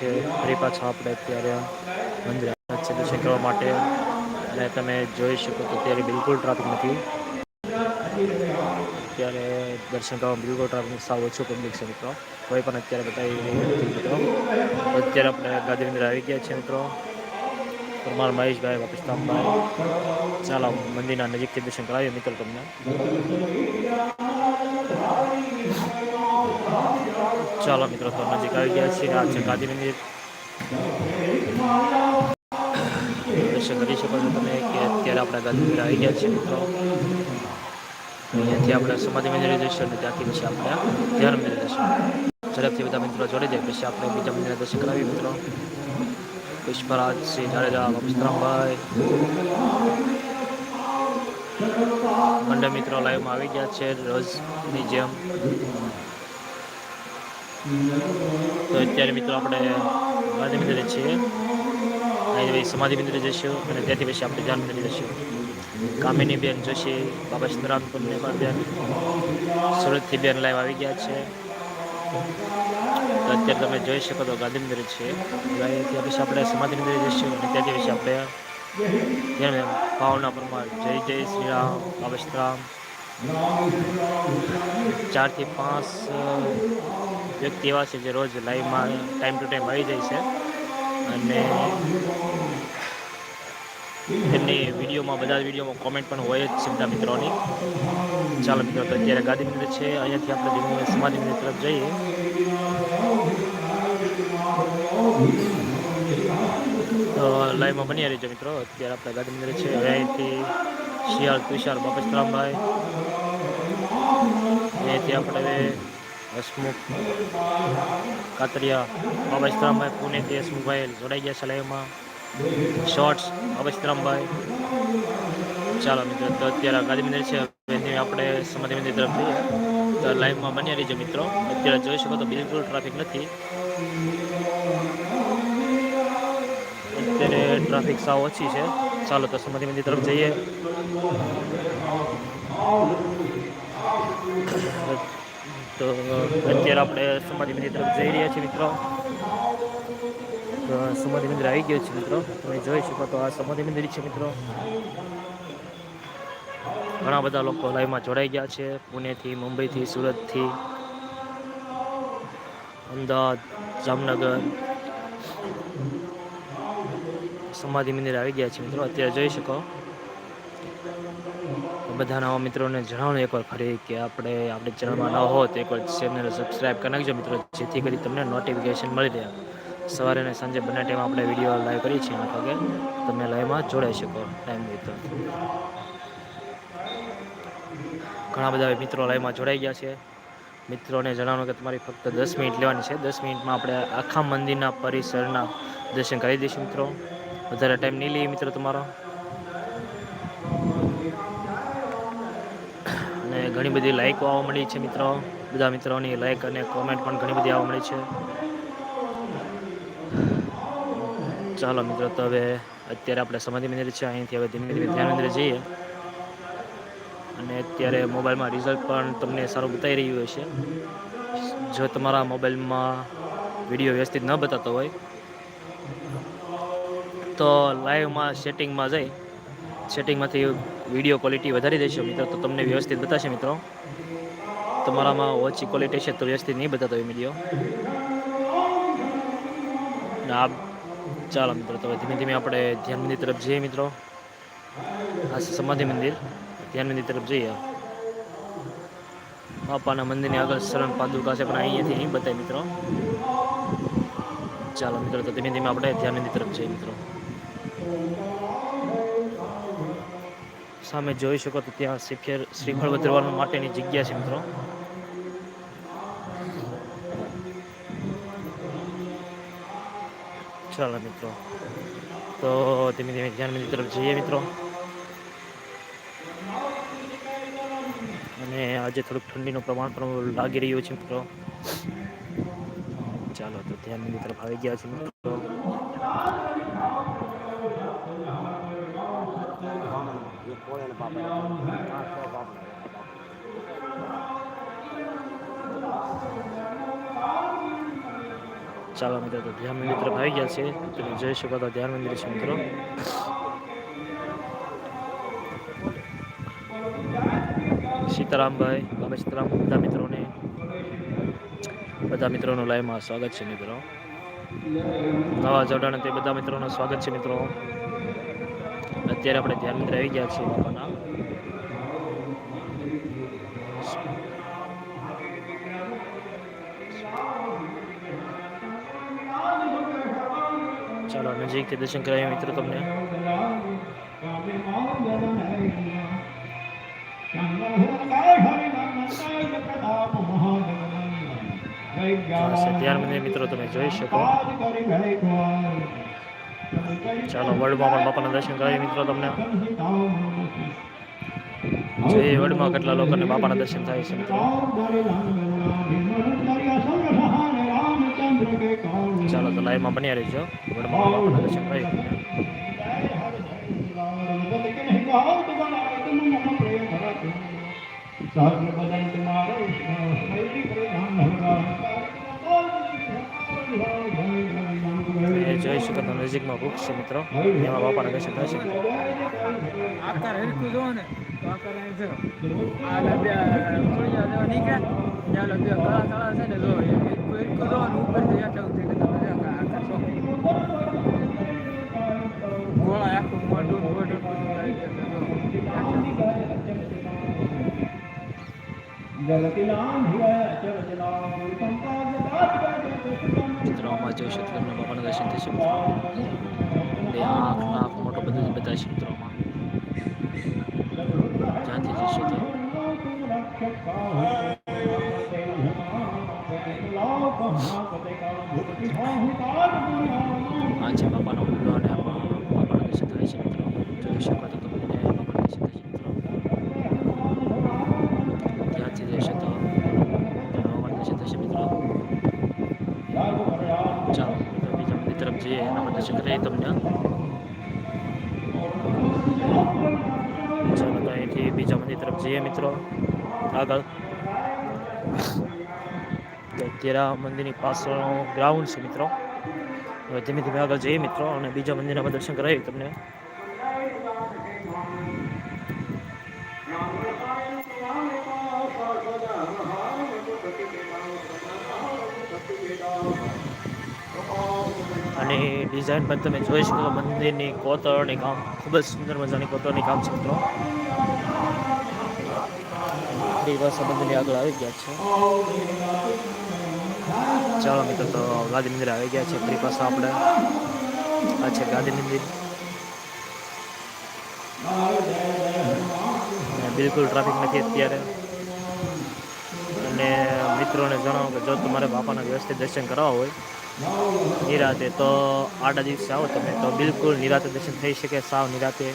છે. ફરી પાછા આપણે અત્યારે મંદિર છે દર્શન કરવા માટે. અને તમે જોઈ શકો તો અત્યારે બિલકુલ ટ્રાફિક નથી. અત્યારે દર્શન કરવા બિલકુલ ટ્રાફિક સાવ ઓછું પબ્લિક છે મિત્રો. કોઈ પણ અત્યારે બતાવી મિત્રો. અત્યારે આપણે ગાંધીનગર આવી ગયા છીએ મિત્રો. પરમાર મહેશભાઈ વાપિસ્તાનભાઈ ચાલો, મંદિરના નજીકથી દર્શન કરાવીએ. મિત્રો તમને. ચાલો મિત્રો, તો નજીક આવી ગયા છીએ. આ છે ગાંધી મંદિર. દર્શન કરી શકો છો તમે કે અત્યારે આપણે ગાંધી મંદિર આવી ગયા છીએ મિત્રો. અહીંયાથી આપણે સમાધિ મંદિરે જઈશું અને ત્યાંથી પછી આપણે ધ્યાન મંદિરે જઈશું. ઝડપથી બધા મિત્રો જોડી જાય, પછી આપણે બીજા મંદિરે દર્શન કરાવીએ મિત્રો. પુષ્પરાજસિંહ જાડેજા વિશ્રામભાઈ મંડળ મિત્રો લાઈવમાં આવી ગયા છે, રોજની જેમ. તો અત્યારે મિત્રો આપણે ગાંધી મંદિરે છીએ અહીં સમાધિ મંદિરે જઈશું અને ત્યાંથી પછી આપણે ધ્યાન મંદિરે જઈશું. કામિની બેન જોશી, બાબા ચંદ્રામપુર બેન સુરતથી બેન લાઈવ આવી ગયા છે. તો અત્યારે તમે જોઈ શકો તો ગાંધી મંદિર છે. ત્યાં પછી આપણે સમાધિ મંદિરે જઈશું અને ત્યાંથી પછી આપણે ભાવના પરમાર, જય જય શ્રી રામ બાબા ચારથી પાંચ વ્યક્તિ એવા છે જે રોજ લાઈવમાં ટાઈમ ટુ ટાઈમ આવી જાય છે. અને તેમની વિડીયોમાં, બધા જ વિડીયોમાં કોમેન્ટ પણ હોય જ છે બધા મિત્રોની. ચાલો મિત્રો, તો અત્યારે ગાંધી મિત્ર છે. અહીંયાથી આપણે ધીમે સમાધિ મિત્ર તરફ જઈએ. તો લાઈવમાં બની રહીજો મિત્રો. અત્યારે આપણે ગાંધી મંદિર છે. અહીંથી શિયાળ, તુષાર બાપસ્તરામભાઈ અહીંયાથી આપણે હસમુખ, કાતરિયા બાબસ્તરામભાઈ પુણેથી હસમુખભાઈ જોડાઈ ગયા છે શોર્ટ્સ અવસ્ત્રામભાઈ ચાલો મિત્રો, તો અત્યારે ગાંધી મંદિર છે આપણે સમાધિ મંદિર તરફ જઈએ તો લાઈવમાં બન્યા રહીજો મિત્રો. અત્યારે જોઈ શકો તો બિલકુલ ટ્રાફિક નથી. અત્યારે ટ્રાફિક સાવ ઓછી છે. ચાલો તો સમાધિ મંદિર તરફ જઈએ. તો અત્યારે આપણે સમાધિ મંદિર તરફ જઈ રહ્યા છીએ મિત્રો. સમાધિ મંદિર આવી ગયું છે મિત્રો. તમે જોઈ શકો તો આ સમાધિ મંદિર છે મિત્રો. ઘણા બધા લોકો લાઈવમાં જોડાઈ ગયા છે. પુણેથી, મુંબઈથી, સુરતથી, અમદાવાદ, જામનગર. સમાધિ મંદિર આવી ગયા છે મિત્રો. અત્યારે જોઈ શકો. બધા નવા મિત્રોને જણાવવાનું એકવાર ફરી કે આપણે આપણે ચેનલમાં ન હો તો એકવાર ચેનલ સબસ્ક્રાઈબ કરી નાખજો મિત્રો, જેથી કરી તમને નોટિફિકેશન મળી રહે. સવારે અને સાંજે બંને ટાઈમ આપણે વીડિયો લાઈવ કરીએ છીએ આઠ વાગે તમે લાઈવમાં જોડાઈ શકો. ટાઈમ હોય તો. ઘણા બધા મિત્રો લાઈવમાં જોડાઈ ગયા છે. મિત્રોને જણાવવાનું કે તમારી ફક્ત દસ મિનિટ લેવાની છે. દસ મિનિટમાં આપણે આખા મંદિરના પરિસરના દર્શન કરી દઈશું મિત્રો. વધારે ટાઈમ નહીં લઈએ મિત્રો તમારો. અને ઘણી બધી લાઇકો આવવા મળી છે મિત્રો. બધા મિત્રોની લાઇક અને કોમેન્ટ પણ ઘણી બધી આવવા મળી છે. ચાલો મિત્રો, તો હવે અત્યારે આપણે સમાધિ મંદિર છે. અહીંથી હવે ધીમે ધીમે ધ્યાન મંદિર જઈએ. અને અત્યારે મોબાઈલમાં રિઝલ્ટ પણ તમને સારું બતાવી રહ્યું હશે. જો તમારા મોબાઈલમાં વીડિયો વ્યવસ્થિત ન બતાતો હોય, તો લાઈવમાં સેટિંગમાં જઈ. સેટિંગમાંથી વીડિયો ક્વોલિટી વધારી દેશો મિત્રો. તો તમને વ્યવસ્થિત બતાવશે મિત્રો. તમારામાં ઓછી ક્વોલિટી છે તો વ્યવસ્થિત નહીં બતાતો એ વીડિયો આ ચાલો મિત્રો, તો ધીમે ધીમે આપણે ધ્યાન મંદિર તરફ જઈએ મિત્રો. આ સમાધિ મંદિર. ધ્યાન મંદિર તરફ જઈએ. બાપાના મંદિરની આગળ શરણ પાદુકા છે, પણ અહીંયાથી નહીં બતાય મિત્રો. ચાલો મિત્રો, તો ધીમે ધીમે આપણે ધ્યાન મંદિર તરફ જઈએ મિત્રો. સામે જોઈ શકો તો ત્યાં શિખર શ્રીફળ વધરવા માટેની જગ્યા છે મિત્રો. ચાલો મિત્રો. તો ધીમે ધીમે ધ્યાન મંદિર તરફ જઈએ મિત્રો. અને આજે થોડુંક ઠંડીનું પ્રમાણ પણ લાગી રહ્યું છે મિત્રો. ચાલો તો ધ્યાન મંદિર તરફ આવી ગયા છે મિત્રો. ચાલો મિત્રો તો ધ્યાન મંદિર તરફ આવી ગયા છે તમે જોઈ શકો તો ધ્યાન મંદિર છે મિત્રો સીતારામભાઈ બાબા સીતારામ બધા મિત્રોને બધા મિત્રોનું લાઈવમાં સ્વાગત છે મિત્રો નવા જોડાણ તે બધા મિત્રોનું સ્વાગત છે મિત્રો અત્યારે આપણે ધ્યાન મંદિર આવી ગયા છીએ બાપાના ચાલો, નજીકથી દર્શન કરાવીએ મિત્રો તમને. ત્યાર મને મિત્રો તમે જોઈ શકો. ચાલો વર્લ્ડમાં પણ બાપાના દર્શન કરાવીએ મિત્રો તમને. જોઈએ વર્લ્ડમાં કેટલા લોકોને બાપાના દર્શન થાય છે ચાલો, તો લાઈવમાં બન્યા રહેજો. વર્લ્ડમાં બાપાના દર્શન કરાવી જોઈ શકો તો નજીકમાં વૃક્ષ છે મિત્રો એમાં બાપાના દર્શન થાય છે આકાર હરખું જોવો ને તો આકાર અહીં જો આ લબ્યા ફળિયા જેવા નીકળ્યા ત્યાં લબ્યા કાળા કાળા છે ને જો એ હરખું હરખું જોવો ને ઉપરથી યાદ આવું છે કે તમે જો આ આકાર છો ગોળા આખું મોઢું ને મોઢું બધું આવી મિત્રો આમાં જોઈ શકો તમને બાપાના દર્શન થશે મિત્રો બે આંખ નાક મોટો બધું જ બધા છે મિત્રોમાં જ્યાંથી જશો તો આ છે બાપાનો હુમલો અને કરીએ તમને. ચાલો અહીંથી બીજા મંદિર તરફ જઈએ મિત્રો. આગળ. તો અત્યારે મંદિરની પાછળનો ગ્રાઉન્ડ છે મિત્રો. હવે ધીમે ધીમે આગળ જઈએ મિત્રો અને બીજા મંદિરના દર્શન કરાવી તમને. ડિઝાઇન પણ તમે જોઈ શકો મંદિરની કોતરણી કામ ખૂબ જ સુંદર મજાની કોતરણી કામ છે મિત્રો. દિવસ મંદિરની આગળ આવી ગયા છે. ચાલો મિત્રો, તો ગાંધી મંદિર આવી ગયા છે. ફરી પાસે આપણે આ છે ગાંધી મંદિર. બિલકુલ ટ્રાફિક નથી અત્યારે. અને મિત્રોને જણાવો કે જો તમારે બાપાના વ્યવસ્થિત દર્શન કરવા હોય નિરાતે તો આડા દિવસે આવો તમે. તો બિલકુલ નિરાતે દર્શન થઈ શકે સાવ નિરાતે.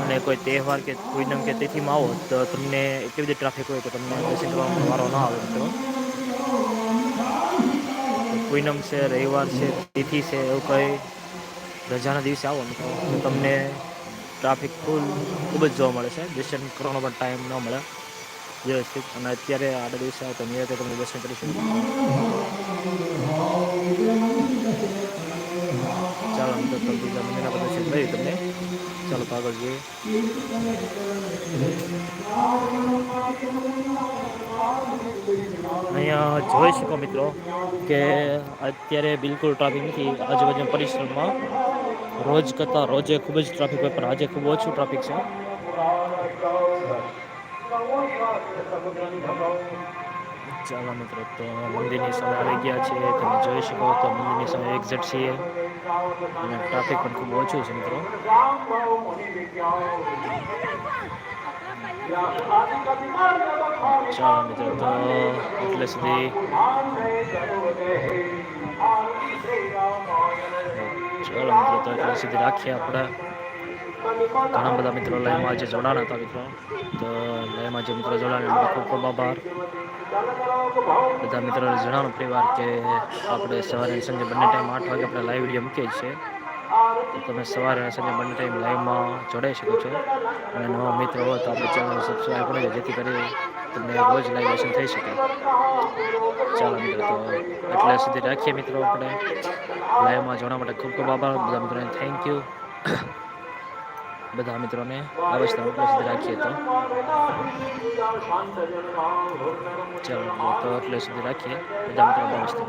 અને કોઈ તહેવાર કે પૂનમ કે તિથિમાં આવો તો તમને એટલી બધી ટ્રાફિક હોય કે તમને દર્શન કરવામાં વારો ના આવે મિત્રો. પૂનમ છે, રવિવાર છે, તિથિ છે, એવું કંઈ રજાના દિવસે આવો મિત્રો. તો તમને ટ્રાફિક ફૂલ ખૂબ જ જોવા મળે છે. દર્શન કરવાનો પણ ટાઈમ ન મળે. વ્યવસ્થિત. અને અત્યારે આડા દિવસે આવો તો નિરાતે તમને દર્શન કરી શકો તો બીજા મંદિરના બધા તમને. ચાલો તો આગળ જોઈએ. અહીંયા જોઈ શકો મિત્રો કે અત્યારે બિલકુલ ટ્રાફિક નથી. આજુબાજુના પરિસરમાં રોજ કરતાં રોજે ખૂબ જ ટ્રાફિક હોય, પણ આજે ખૂબ ઓછું ટ્રાફિક છે. ચાલો મિત્રો, તો મંદિરની સામે આવી ગયા છે તમે જોઈ શકો તો મંદિરની સામે એક્ઝેટ છીએ. અને ટ્રાફિક પણ ખૂબ ઓછું છે મિત્રો. ચાલો મિત્રો, તો એટલે સુધી ચાલો મિત્રો, તો એટલે સુધી રાખીએ આપણે. ઘણા બધા મિત્રો લાઈવમાં આજે જોડાણા હતા મિત્રો. તો લાઈવમાં જે મિત્રો જોડાણા એમને ખૂબ ખૂબ આભાર. બધા મિત્રોને જણાવવાનું પરિવાર કે આપણે સવારે સાંજે બંને ટાઈમ આઠ વાગે આપણે લાઈવ વીડિયો મૂકીએ છીએ. તો તમે સવારે સાંજે બંને ટાઈમ લાઈવમાં જોડાઈ શકો છો. અને નવા મિત્રો હોય તો આપણે ચેનલ સબસ્ક્રાઈબ કરી જેથી કરી તમને રોજ લાઈવ દર્શન થઈ શકે. ચાલો મિત્રો, તો એટલે સુધી રાખીએ મિત્રો આપણે. લાઈવમાં જોડાવા માટે ખૂબ ખૂબ આભાર. બધા મિત્રોને થેન્ક યુ બધા મિત્રોને અવશ્ય એટલે સુધી રાખીએ તો. ચાલો, તો એટલે સુધી રાખીએ. બધા મિત્રોને અવશ્ય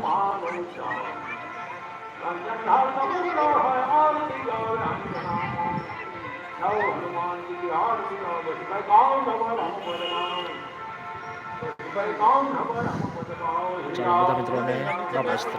ચાલો, બધા મિત્રોને નમસ્તે